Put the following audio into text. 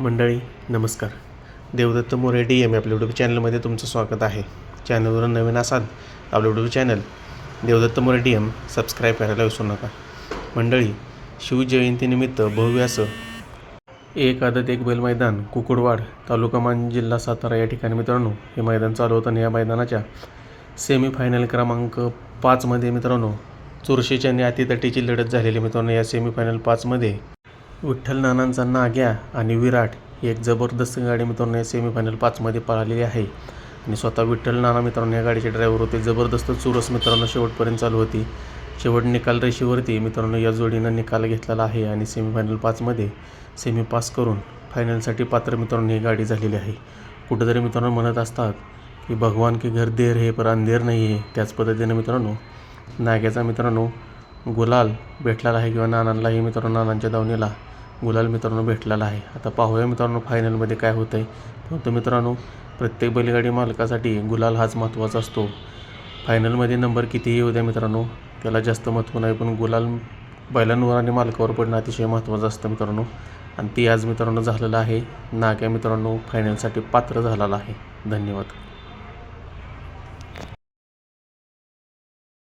मंडळी नमस्कार. Devdatt More D M आपल्या यूट्यूब चॅनलमध्ये तुमचं स्वागत आहे. चॅनलवर नवीन असाल आपलं YouTube channel Devdatta More D M subscribe करायला विसरू नका. मंडळी शिवजयंतीनिमित्त भव्य असं एक आदत एक बैल मैदान कुकुडवाड तालुका मान जिल्हा सातारा या ठिकाणी मित्रांनो हे मैदान चालू होतं आणि या मैदानाच्या सेमीफायनल क्रमांक पाचमध्ये मित्रांनो चुरशीच्या आणि अतितटीची लढत झालेली मित्रांनो. या सेमीफायनल पाचमध्ये विठ्ठल नानांचा नाग्या आणि विराट ही एक जबरदस्त गाडी मित्रांनो या सेमीफायनल पाचमध्ये पळालेली आहे. आणि स्वतः विठ्ठल नाना मित्रांनो या गाडीचे ड्रायव्हर होते. जबरदस्त चुरस मित्रांनो शेवटपर्यंत चालू होती. शेवट निकाल रेषेवरती मित्रांनो या जोडीनं निकाल घेतलेला आहे आणि सेमीफायनल पाचमध्ये सेमी पास करून फायनलसाठी पात्र मित्रांनो ही गाडी झालेली आहे. कुठंतरी मित्रांनो म्हणत असतात की भगवान की घर देर हे पर अंधेर नाही आहे त्याच पद्धतीनं मित्रांनो नाग्याचा मित्रांनो गुलाल भेटलेला आहे किंवा नानांलाही मित्रांनो नानांच्या दावणीला गुलाल मित्रांनो भेटलेला आहे. आता पाहूया मित्रांनो फायनलमध्ये काय होतं आहे परंतु मित्रांनो प्रत्येक बैलगाडी मालकासाठी गुलाल हाच महत्त्वाचा असतो. फायनलमध्ये नंबर कितीही होत्या मित्रांनो त्याला जास्त महत्त्व नाही पण गुलाल बैलांवर आणि मालकावर पडणं अतिशय महत्त्वाचं असतं मित्रांनो. आणि ती आज मित्रांनो झालेलं आहे. नाग्या मित्रांनो फायनलसाठी पात्र झालेला आहे. धन्यवाद.